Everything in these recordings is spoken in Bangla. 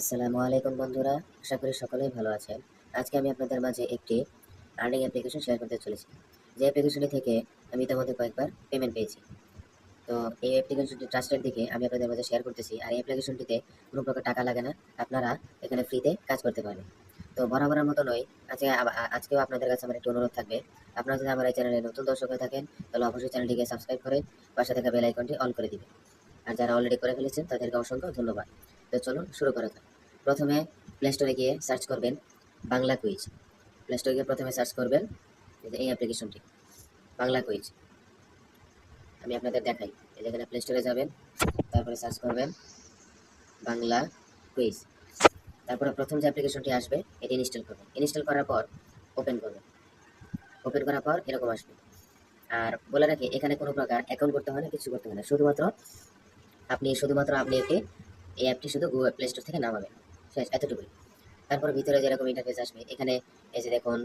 আসসালামু আলাইকুম বন্ধুরা, আশা করি সকলেই ভালো আছেন। আজকে আমি আপনাদের মাঝে একটি আর্নিং অ্যাপ্লিকেশন শেয়ার করতে চলেছি। যে অ্যাপ্লিকেশনটি থেকে আমি ইতিমধ্যে কয়েকবার পেমেন্ট পেয়েছি। তো এই অ্যাপ্লিকেশনটি ট্রাস্টের দিকে আমি আপনাদের মাঝে শেয়ার করতেছি। আর এই অ্যাপ্লিকেশনটিতে কোনো প্রকার টাকা লাগে না। আপনারা এখানে ফ্রিতে কাজ করতে পারেন তো বরাবরের মতো নয়, আজকে আজকেও আপনাদের কাছে আমার একটি অনুরোধ থাকবে। আপনারা যদি আমার এই চ্যানেলে নতুন দর্শক হয়ে থাকেন, তাহলে অবশ্যই চ্যানেলটিকে সাবস্ক্রাইব করে পাশে থাকা বেল আইকনটি অন করে দিবেন। আর যারা অলরেডি করে ফেলেছেন, তাদেরকে অসংখ্য ধন্যবাদ। তো চলুন শুরু করা যাক। প্রথমে প্লে স্টোরে গিয়ে সার্চ করবেন বাংলা কুইজ প্লে স্টোরে গিয়ে প্রথমে সার্চ করবেন এই অ্যাপ্লিকেশনটি বাংলা কুইজ আমি আপনাদের দেখাই যেখানে প্লে স্টোরে যাবেন, তারপরে সার্চ করবেন বাংলা কুইজ তারপরে প্রথম যে অ্যাপ্লিকেশনটি আসবে, এটি ইনস্টল করবেন। ইনস্টল করার পর ওপেন করবেন। ওপেন করার পর এরকম আসবে। আর বলে রাখি, এখানে কোনো প্রকার অ্যাকাউন্ট করতে হয় না, কিছু করতে হয় না। শুধুমাত্র আপনি শুধুমাত্র আপনি একটি এই অ্যাপটি শুধু গুগল প্লে স্টোর থেকে নামাবেন এতটুকুই। তারপর ভিতরে যেরকম ইন্টারফেস আসবে, এখানে এই যে দেখুন,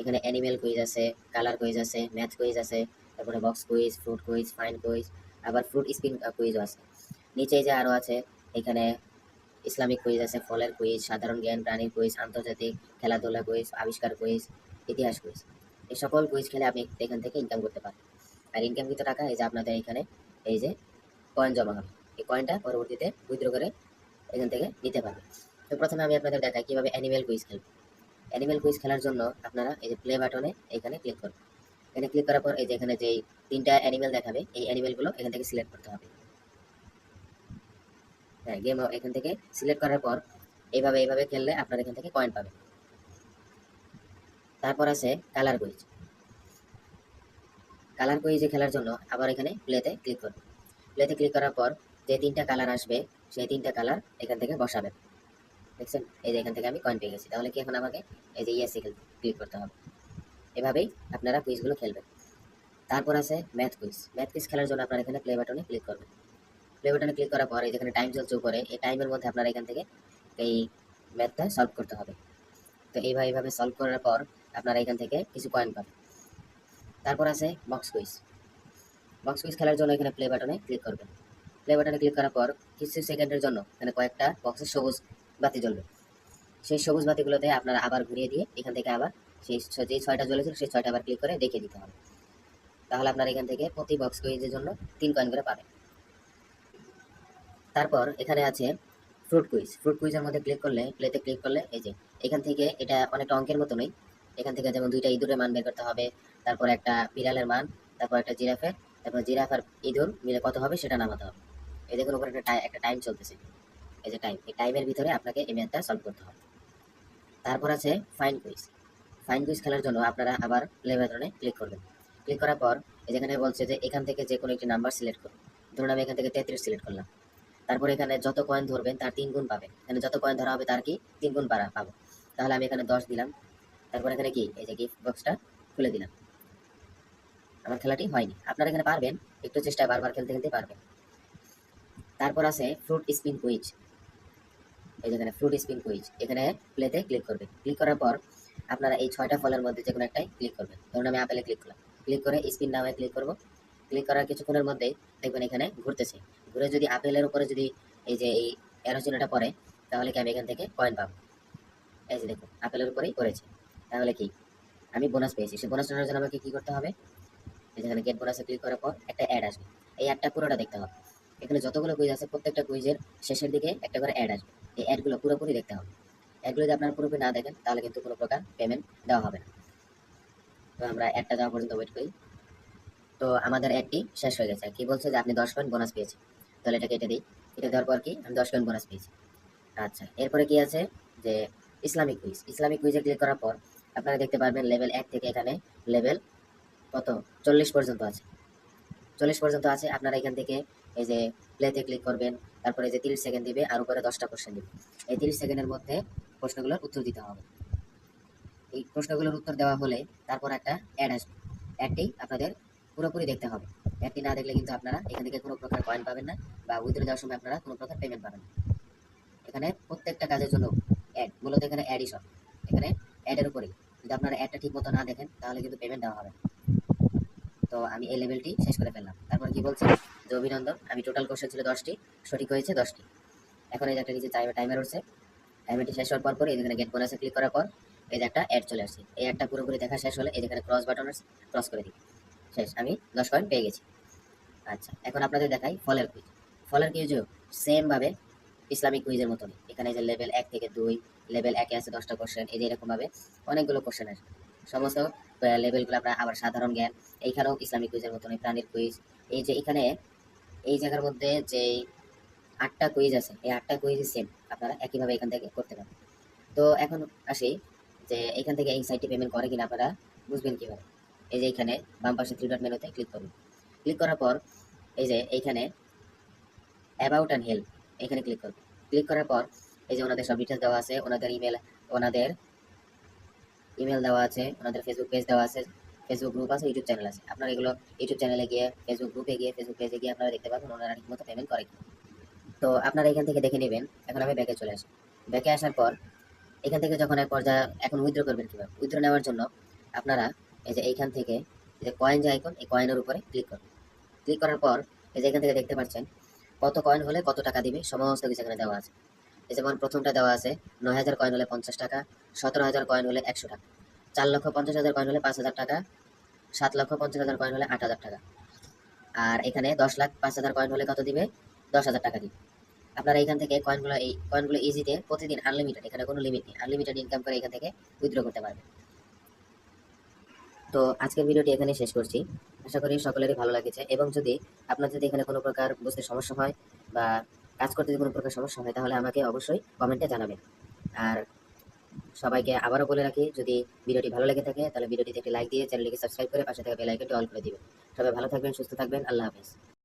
এখানে অ্যানিমেল কুইজ আছে কালার কুইজ আছে ম্যাথ কুইজ আছে, তারপরে box quiz fruit quiz fine quiz আবার ফ্রুট স্পিন কুইজও আছে। নিচে যে আরও আছে, এখানে ইসলামিক কুইজ আছে, ফলের কুইজ সাধারণ জ্ঞান, প্রাণীর কুইজ আন্তর্জাতিক খেলাধুলা কুইজ আবিষ্কার কুইজ ইতিহাস কুইজ এই সকল কুইজ খেলে আপনি এখান থেকে ইনকাম করতে পারেন আর ইনকামকৃত টাকা, এই যে আপনাদের এখানে এই যে কয়েন জমা হবে। এই কয়েনটা পরবর্তীতে উইথড্র করে এখান থেকে নিতে পারবে তো প্রথমে আমি আপনাদের দেখাই কীভাবে অ্যানিমেল কুইজ খেলবে। অ্যানিমেল কুইজ খেলার জন্য আপনারা এই যে প্লে বাটনে এখানে ক্লিক করবেন এখানে ক্লিক করার পর এই যে এখানে যেই তিনটা অ্যানিমেল দেখাবে, এই অ্যানিমেলগুলো এখান থেকে সিলেক্ট করতে হবে। হ্যাঁ গেম এখান থেকে সিলেক্ট করার পর এইভাবে এইভাবে খেললে আপনারা এখান থেকে কয়েন পাবেন। তারপর আছে কালার কুইজ কালার কুইজে খেলার জন্য আবার এখানে প্লেতে ক্লিক করবেন প্লেতে ক্লিক করার পর যে তিনটা কালার আসবে, সেই তিনটা কালার এখান থেকে বসাবেন। দেখছেন? এই যে এখান থেকে আমি কয়েন পেয়ে গেছি। তাহলে কি এখন আমাকে এই যে ইয়েসে ক্লিক করতে হবে। এভাবেই আপনারা কুইজগুলো খেলবেন। তারপর আছে ম্যাথ কুইজ ম্যাথ কুইজ খেলার জন্য আপনারা এখানে প্লে বাটনে ক্লিক করবেন। প্লে বাটনে ক্লিক করার পর যেখানে টাইম চলছে উপরে, এই টাইমের মধ্যে আপনারা এখান থেকে এই ম্যাথটা সলভ করতে হবে। তো এইভাবে এইভাবে সলভ করার পর আপনারা এখান থেকে কিছু কয়েন পাবেন। তারপর আছে বক্স কুইজ বক্স কুইজ খেলার জন্য এখানে প্লে বাটনে ক্লিক করবেন। প্লে বাটনে ক্লিক করার পর কিছু সেকেন্ডের জন্য এখানে কয়েকটা বক্সের সবুজ বাতি জ্বলবে। সেই সবুজ বাতিগুলোতে আপনারা আবার ঘুরিয়ে দিয়ে এখান থেকে আবার সেই যেই ছয়টা জ্বলেছিল সেই ছয়টা আবার ক্লিক করে দেখিয়ে দিতে হবে। তাহলে আপনারা এখান থেকে প্রতি বক্স কুইজের জন্য তিন কয়েন করে পাবেন। তারপর এখানে আছে ফ্রুট কুইজ ফ্রুট কুইজের মধ্যে ক্লিক করলে প্লেতে ক্লিক করলে এই যে, এখান থেকে এটা অনেকটা অঙ্কের মতো নয় এখান থেকে যেমন দুইটা ইঁদুরের মান বের করতে হবে, তারপর একটা বিড়ালের মান, তারপর একটা জিরাফের, তারপর জিরাফ আর ইঁদুর মিলে কত হবে সেটা নামাতে হবে। এই দেখুন উপরে একটা একটা টাইম চলতেছে। এই যে টাইম এই টাইমের ভিতরে আপনাকে এই ম্যাথটা সলভ করতে হবে। তারপর আছে ফাইন কুইজ ফাইন কুইজ খেলার জন্য আপনারা আবার প্লে বাটনে ক্লিক করবেন। ক্লিক করার পর যেখানে বলছে যে এখান থেকে যে কোনো একটি নাম্বার সিলেক্ট করুন। ধরুন আমি এখান থেকে তেত্রিশ সিলেক্ট করলাম। তারপর এখানে যত কয়েন ধরবেন তার তিন গুণ পাবেন। এখানে যত কয়েন ধরা হবে তার কি? তিন গুণ পারা পাবো। তাহলে আমি এখানে দশ দিলাম। তারপর এখানে কি? এই যে গিফট বক্সটা খুলে দিলাম। আমার খেলাটি হয়নি। আপনারা এখানে পারবেন। একটু চেষ্টায় বারবার খেলতে খেলতে পারবেন। তারপর আছে ফ্রুট স্পিন কুইজ এই যেখানে ফ্রুট স্পিন কুইজ এখানে প্লেতে ক্লিক করবেন। ক্লিক করার পর আপনারা এই ছয়টা ফলের মধ্যে যে কোনো একটাই ক্লিক করবেন। ধরুন আমি আপেলে ক্লিক করলাম। ক্লিক করে স্পিন নামে ক্লিক করব। ক্লিক করার কিছুক্ষণের মধ্যেই দেখবেন এখানে ঘুরতেছে। ঘুরে যদি আপেলের উপরে যদি এই যে এই অ্যারো চিহ্নটা পড়ে, তাহলে কি আমি এখান থেকে কয়েন পাবো? এই যে দেখুন আপেলের উপরেই পড়েছে। তাহলে কি? আমি বোনাস পেয়েছি। সেই বোনাস নেওয়ার জন্য আমাকে কী করতে হবে? যেখানে গেট বোনাসে ক্লিক করার পর একটা অ্যাড আসবে। এই অ্যাডটা পুরোটা দেখতে হবে। এখানে যতগুলো কুইজ আছে, প্রত্যেকটা কুইজের শেষের দিকে একটা করে অ্যাড আসবে। এই অ্যাডগুলো পুরোপুরি দেখতে হবে। অ্যাডগুলো যদি আপনারা পুরোপুরি না দেখেন, তাহলে কিন্তু কোনো প্রকার পেমেন্ট দেওয়া হবে না। তো আমরা অ্যাডটা যাওয়া পর্যন্ত ওয়েট করি। তো আমাদের অ্যাডটি শেষ হয়ে গেছে। কি বলছে যে আপনি দশ পয়েন্ট বোনাস পেয়েছেন। তাহলে এটা কেটে দিই। এটা দেওয়ার পর কি? আমি দশ পয়েন্ট বোনাস পেয়েছি। আচ্ছা এরপরে কি আছে? যে ইসলামিক কুইজ ইসলামিক কুইজে ক্লিক করার পর আপনারা দেখতে পারবেন লেভেল এক থেকে এখানে লেভেল কত? চল্লিশ পর্যন্ত আছে। চল্লিশ পর্যন্ত আছে। আপনারা এখান থেকে এই যে প্লেতে ক্লিক করবেন, তারপরে যে তিরিশ সেকেন্ড দিবে, আর উপরে দশটা কোশ্চেন দিবে। এই তিরিশ সেকেন্ডের মধ্যে প্রশ্নগুলোর উত্তর দিতে হবে। এই প্রশ্নগুলোর উত্তর দেওয়া হলে তারপর একটা অ্যাড আসবে। অ্যাডটি আপনাদের পুরোপুরি দেখতে হবে। অ্যাডটি না দেখলে কিন্তু আপনারা এখান থেকে কোনো প্রকার কয়েন পাবেন না বা উইথড্র দেওয়ার সময় আপনারা কোনো প্রকার পেমেন্ট পাবেন না। এখানে প্রত্যেকটা কাজের জন্য অ্যাড মূলত এখানে অ্যাডই সব। এখানে অ্যাডের উপরেই। যদি আপনারা অ্যাডটা ঠিক মতো না দেখেন, তাহলে কিন্তু পেমেন্ট দেওয়া হবে তো আমি এই লেভেলটি শেষ করে ফেললাম। তারপর কি বলছে? যে অভিনন্দন। আমি টোটাল কোশ্চেন ছিল দশটি। সঠিক হয়েছে দশটি। এখন এই যে একটা নিচে টাইমার উঠছে। টাইমারটি শেষ হওয়ার পর এই যেখানে গেট বোনাসে ক্লিক করার পর এই যে একটা অ্যাড চলে আসছে। এই অ্যাডটা পুরোপুরি দেখা শেষ হলে এই যেখানে ক্রস বাটন আছে ক্রস করে দিই শেষ। আমি দশ কয়েন পেয়ে গেছি। আচ্ছা এখন আপনাদের দেখাই ফলের কুইজ ফলের কুইজও সেমভাবে ইসলামিক কুইজের মতনই। এখানে যে লেভেল এক থেকে দুই লেভেল একে আছে দশটা কোশ্চেন এই যে এরকমভাবে অনেকগুলো কোশ্চেন আছে সমস্ত লেভেলগুলো আপনার আবার সাধারণ জ্ঞান। এইখানেও ইসলামিক কুইজের মতনই প্রাণীর কুইজ এই যে এখানে এই জায়গার মধ্যে যে আটটা কুইজ আছে, এই আটটা কুইজ সেম আপনারা একইভাবে এখান থেকে করতে পারেন। তো এখন আসি যে এখান থেকে এই সাইটটি পেমেন্ট করে কিনা আপনারা বুঝবেন কীভাবে। এই যে এখানে বাম পাশে থ্রি ডট মেনুতে ক্লিক করুন। ক্লিক করার পর এই যে এইখানে অ্যাবাউট অ্যান্ড হেল্প এখানে ক্লিক করুন। ক্লিক করার পর এই যে ওনাদের সব ডিটেলস দেওয়া আছে, ওনাদের ইমেল ওনাদের ইমেল দেওয়া আছে, ওনাদের ফেসবুক পেজ দেওয়া আছে ফেসবুক গ্রুপ আছে ইউটিউব চ্যানেল আছে। আপনারা এগুলো ইউটিউব চ্যানেলে গিয়ে ফেসবুক গ্রুপে গিয়ে ফেসবুক পেজে গিয়ে আপনারা দেখতে পাবেন ওনারা ঠিকমতো পেমেন্ট করে। তো আপনারা এখান থেকে দেখে নেবেন, এখন আমি ব্যাকে চলে আসি। ব্যাকে আসার পর, এখান থেকে যখন এক পর্যায়ে এখন উইথড্র করবেন কীভাবে? উইথড্র নেওয়ার জন্য আপনারা এই যে এইখান থেকে যে কয়েন যে আইকন এই কয়েনের উপরে ক্লিক করবেন ক্লিক করার পর এই যে এখান থেকে দেখতে পাচ্ছেন, কত কয়েন হলে কত টাকা দিবে, সমস্ত কিছু এখানে দেওয়া আছে। যেমন প্রথমটা দেওয়া আছে, নয় হাজার কয়েন হলে পঞ্চাশ টাকা, সতেরো হাজার কয়েন হলে একশো টাকা। চার লক্ষ পঞ্চাশ হাজার কয়েন হলে পাঁচ হাজার টাকা, সাত লক্ষ পঞ্চাশ হাজার কয়েন হলে আট হাজার টাকা। আর এখানে দশ লাখ পাঁচ হাজার কয়েন হলে কত দিবে? দশ হাজার টাকা দিবে। আপনারা এখান থেকে কয়েনগুলো এই কয়েনগুলো ইজিতে প্রতিদিন আনলিমিটেড এখানে কোনো লিমিট নেই। আনলিমিটেড ইনকাম করে এখান থেকে উইথড্র করতে পারবেন। তো আজকের ভিডিওটি এখানে শেষ করছি। আশা করি সকলেরই ভালো লাগেছে। এবং যদি আপনার যদি এখানে কোনো প্রকার বুঝতে সমস্যা হয় বা কাজ করতে যদি কোনো প্রকার সমস্যা হয়, তাহলে আমাকে অবশ্যই কমেন্টে জানাবেন। আর সবাইকে আবারও বলে রাখি, যদি ভিডিওটি ভালো লেগে থাকে, তাহলে ভিডিওটিতে একটি লাইক দিয়ে চ্যানেলটিকে সাবস্ক্রাইব করে পাশে থাকা বেল আইকনটি অল করে দিবেন। সবাই ভালো থাকবেন, সুস্থ থাকবেন, আল্লাহ হাফেজ।